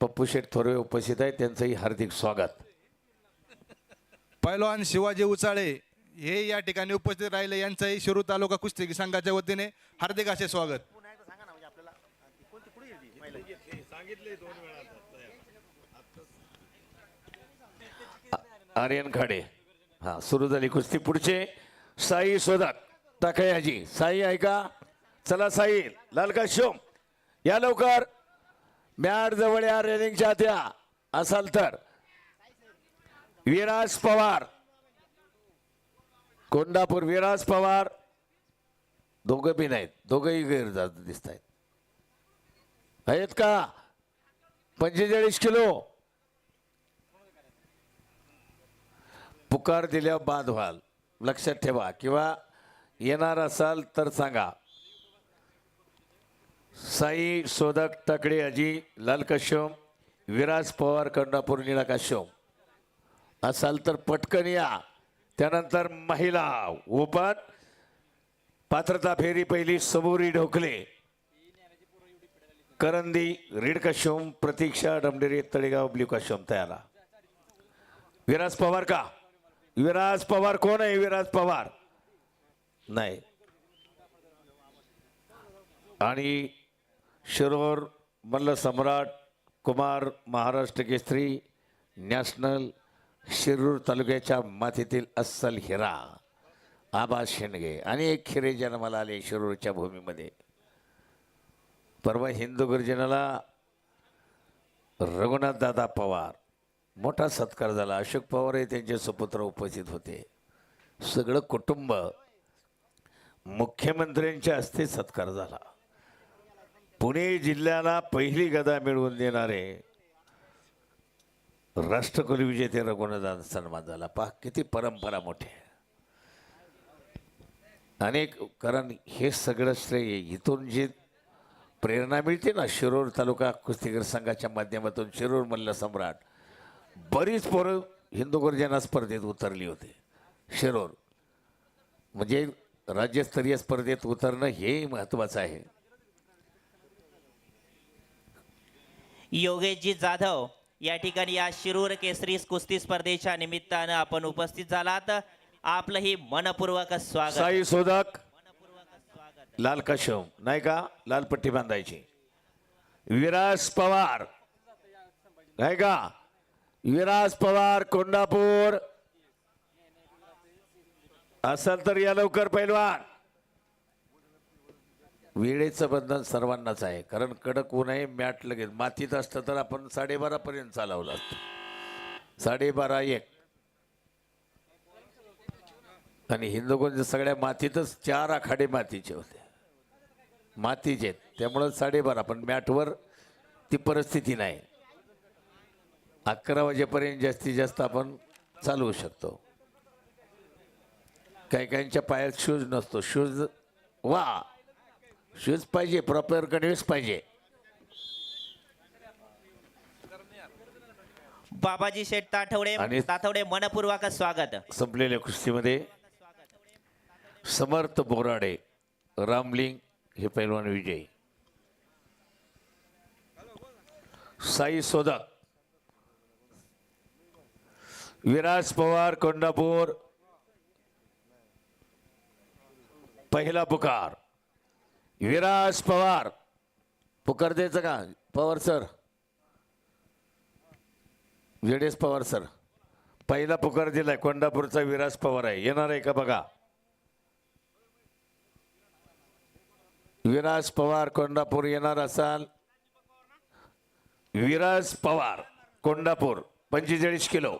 पप्पू शेठ थोरवे उपस्थित आहेत त्यांचंही हार्दिक स्वागत. पैलवान शिवाजी उचाळे हे या ठिकाणी उपस्थित राहिले यांचंही शिरूर तालुका कुस्ती संघाच्या वतीने हार्दिक असे स्वागत. आर्यन खाडे हा सुरू झाली कुस्ती. पुढचे साई सोदक टाकयाजी साई ऐका चला साई लालका शोम. या लवकर. मॅट जवळ या रेलिंगच्या त्या असाल तर. विराज पवार. कोंडापूर विराज पवार. दोघं बी नाहीत. दोघंही गैर दिसत आहेत आहेत का? पंचेचाळीस किलो. पुकार दिल्यावर बाद व्हाल लक्षात ठेवा. किंवा येणार असाल तर सांगा. साई सोदक तकडे अजी लाल कश्यम विराज पवार कंडापूर निळा कश्यम असाल तर पटकन या. त्यानंतर महिला ओपन पात्रता फेरी पहिली सबुरी ढोकले. करंदी रेड कश्यम प्रतीक्षा डमडेरे तळेगाव ब्ल्यू कश्यम तयारा विराज पवार का? विराज पवार कोण आहे? विराज पवार. नाही. आणि शिरोर मल्ल सम्राट कुमार महाराष्ट्र केसरी नॅशनल शिरूर तालुक्याच्या मातीतील अस्सल हिरा आबा शेंडगे अनेक हिरे जन्माला आले शिरूरच्या भूमीमध्ये परवा हिंदू गुरुजनाला रघुनाथदादा पवार मोठा सत्कार झाला अशोक पवार हे त्यांचे सुपुत्र उपस्थित होते सगळं कुटुंब मुख्यमंत्र्यांच्या हस्ते सत्कार झाला पुणे जिल्ह्याला पहिली गदा मिळवून देणारे राष्ट्रकुल विजेते रघुनाथ सन्मान झाला. पहा किती परंपरा मोठी आहे. अनेक कारण हे सगळं श्रेय इथून जे प्रेरणा मिळते ना शिरूर तालुका कुस्तीगर संघाच्या माध्यमातून शिरूर मल्ल सम्राट बरीच पोरं हिंदू गर्जना स्पर्धेत उतरली होती. शिरूर म्हणजे राज्यस्तरीय स्पर्धेत उतरणं हे महत्त्वाचं आहे. योगेशजी जाधव या ठिकाणी या शिरूर केसरी कुस्ती स्पर्धेच्या निमित्तानं आपण उपस्थित झालात. आपलंही मनपूर्वक स्वागत. साई सोदक मनपूर्वक स्वागत लाल कशम नाही का? लाल पट्टी बांधायची. विराज पवार नाही का? विराज पवार कोंडापूर असेल तर या लवकर पैलवान. वेळेचं बंधन सर्वांनाच आहे. कारण कडक ऊन आहे मॅट लगेच. मातीत असतं तर आपण साडेबारापर्यंत चालवलं असतो साडेबारा एक. आणि हिंदूगुंज सगळ्या मातीतच चार आखाडे मातीचे होते. मातीचे आहेत. त्यामुळं साडेबारा. पण मॅटवर ती परिस्थिती नाही. अकरा वाजेपर्यंत जास्तीत जास्त आपण चालवू शकतो. काही काहींच्या पायात शूज नसतो. शूज वा! शूज पाहिजे प्रॉपर कंडिव्स पाहिजे. बाबाजी शेठ ताठवडे आणि- ताठवडे मनपूर्वक स्वागत. संपलेल्या कुस्तीमध्ये समर्थ बोराडे रामलिंग हे पैलवान विजयी. साई सोदक विराज पवार कोंडापूर. पहिला पुकार. विराज पवार. पुकार द्यायचं का? पवार सर. जेडेस पवार सर. पहिला पुकार दिलाय कोंडापूरचा विराज पवार आहे. येणार आहे का बघा? विराज पवार कोंडापूर येणार असाल. विराज पवार कोंडापूर पंचेचाळीस किलो.